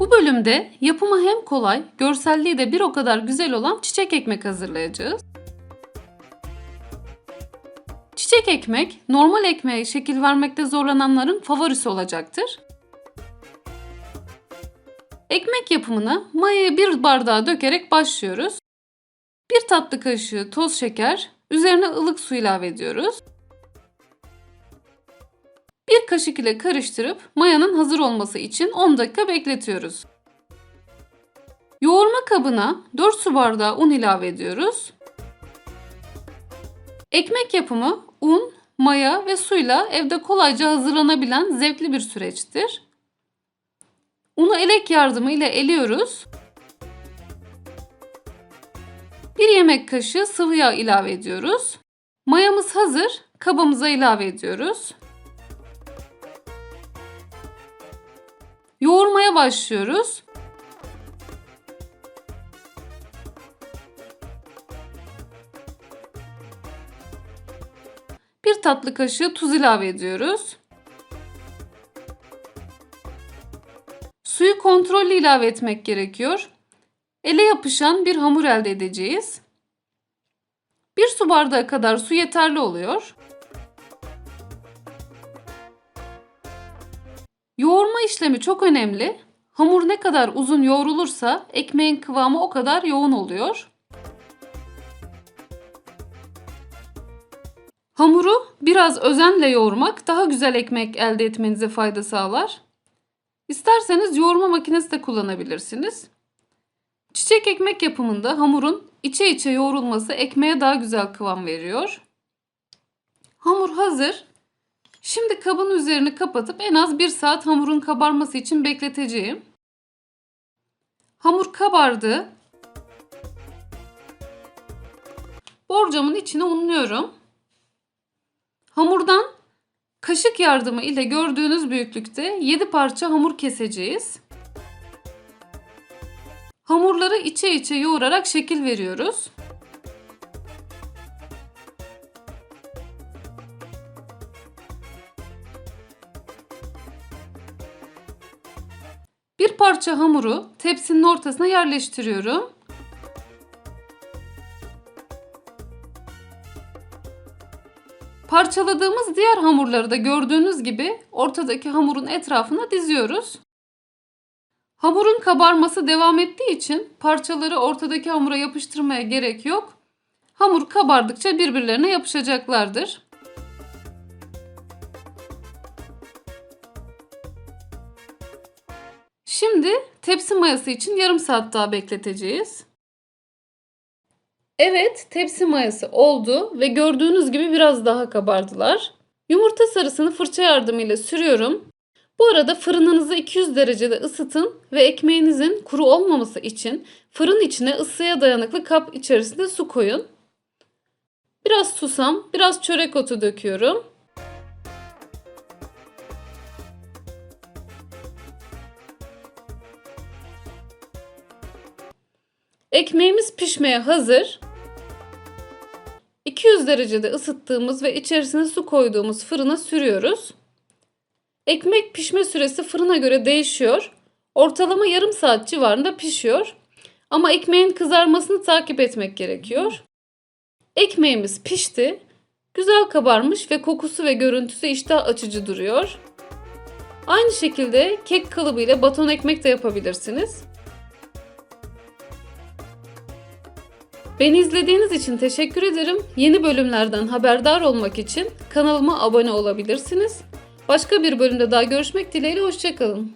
Bu bölümde yapımı hem kolay, görselliği de bir o kadar güzel olan çiçek ekmek hazırlayacağız. Çiçek ekmek, normal ekmeğe şekil vermekte zorlananların favorisi olacaktır. Ekmek yapımına mayayı bir bardağa dökerek başlıyoruz. Bir tatlı kaşığı toz şeker, üzerine ılık su ilave ediyoruz. Bir kaşık ile karıştırıp mayanın hazır olması için 10 dakika bekletiyoruz. Yoğurma kabına 4 su bardağı un ilave ediyoruz. Ekmek yapımı un, maya ve suyla evde kolayca hazırlanabilen zevkli bir süreçtir. Unu elek yardımı ile eliyoruz. Bir yemek kaşığı sıvı yağ ilave ediyoruz. Mayamız hazır, kabımıza ilave ediyoruz. Yoğurmaya başlıyoruz. Bir tatlı kaşığı tuz ilave ediyoruz. Suyu kontrollü ilave etmek gerekiyor. Ele yapışan bir hamur elde edeceğiz. Bir su bardağı kadar su yeterli oluyor. Yoğurma işlemi çok önemli. Hamur ne kadar uzun yoğrulursa ekmeğin kıvamı o kadar yoğun oluyor. Hamuru biraz özenle yoğurmak daha güzel ekmek elde etmenize fayda sağlar. İsterseniz yoğurma makinesi de kullanabilirsiniz. Çiçek ekmek yapımında hamurun içe içe yoğrulması ekmeğe daha güzel kıvam veriyor. Hamur hazır. Şimdi kabın üzerini kapatıp en az 1 saat hamurun kabarması için bekleteceğim. Hamur kabardı. Borcamın içine unluyorum. Hamurdan kaşık yardımı ile gördüğünüz büyüklükte 7 parça hamur keseceğiz. Hamurları içe içe yoğurarak şekil veriyoruz. Bir parça hamuru tepsinin ortasına yerleştiriyorum. Parçaladığımız diğer hamurları da gördüğünüz gibi ortadaki hamurun etrafına diziyoruz. Hamurun kabarması devam ettiği için parçaları ortadaki hamura yapıştırmaya gerek yok. Hamur kabardıkça birbirlerine yapışacaklardır. Şimdi tepsi mayası için yarım saat daha bekleteceğiz. Evet, tepsi mayası oldu ve gördüğünüz gibi biraz daha kabardılar. Yumurta sarısını fırça yardımıyla sürüyorum. Bu arada fırınınızı 200 derecede ısıtın ve ekmeğinizin kuru olmaması için fırın içine ısıya dayanıklı kap içerisinde su koyun. Biraz susam, biraz çörek otu döküyorum. Ekmeğimiz pişmeye hazır. 200 derecede ısıttığımız ve içerisine su koyduğumuz fırına sürüyoruz. Ekmek pişme süresi fırına göre değişiyor. Ortalama yarım saat civarında pişiyor. Ama ekmeğin kızarmasını takip etmek gerekiyor. Ekmeğimiz pişti. Güzel kabarmış ve kokusu ve görüntüsü iştah açıcı duruyor. Aynı şekilde kek kalıbı ile baton ekmek de yapabilirsiniz. Beni izlediğiniz için teşekkür ederim. Yeni bölümlerden haberdar olmak için kanalıma abone olabilirsiniz. Başka bir bölümde daha görüşmek dileğiyle hoşçakalın.